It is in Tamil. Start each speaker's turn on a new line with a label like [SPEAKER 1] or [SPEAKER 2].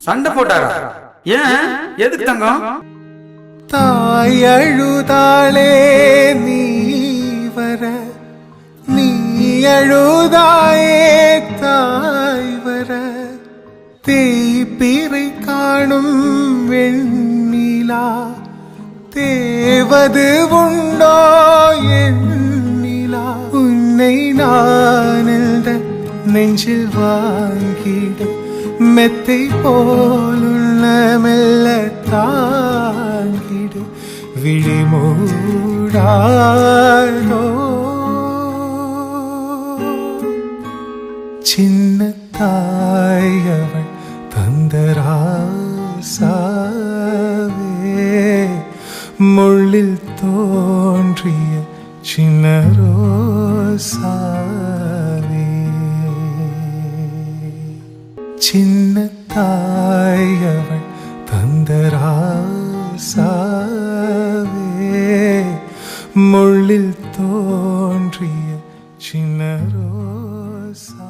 [SPEAKER 1] சண்டை போட்டாரா? ஏன்? எதுக்கு தங்கம்?
[SPEAKER 2] தாய் அழுதாளே நீ வர. நீ அழுதாயே தாய் வர. தேய்பிறை காணும் வெண்ணிலா. தேவது உண்டோ எண்ணிலா. உன்னை நான் நெஞ்சில் வாங்கிட மெத்தை போலுள்ள மெல்ல தாங்கிடு விழிமூடாதோ. சின்ன தாயவள் தந்தராசாவே. முள்ளில் தோன்றிய சின்ன தாயவள் தந்தராசாவே முள்ளில் தோன்றிய சின்ன ரோசா.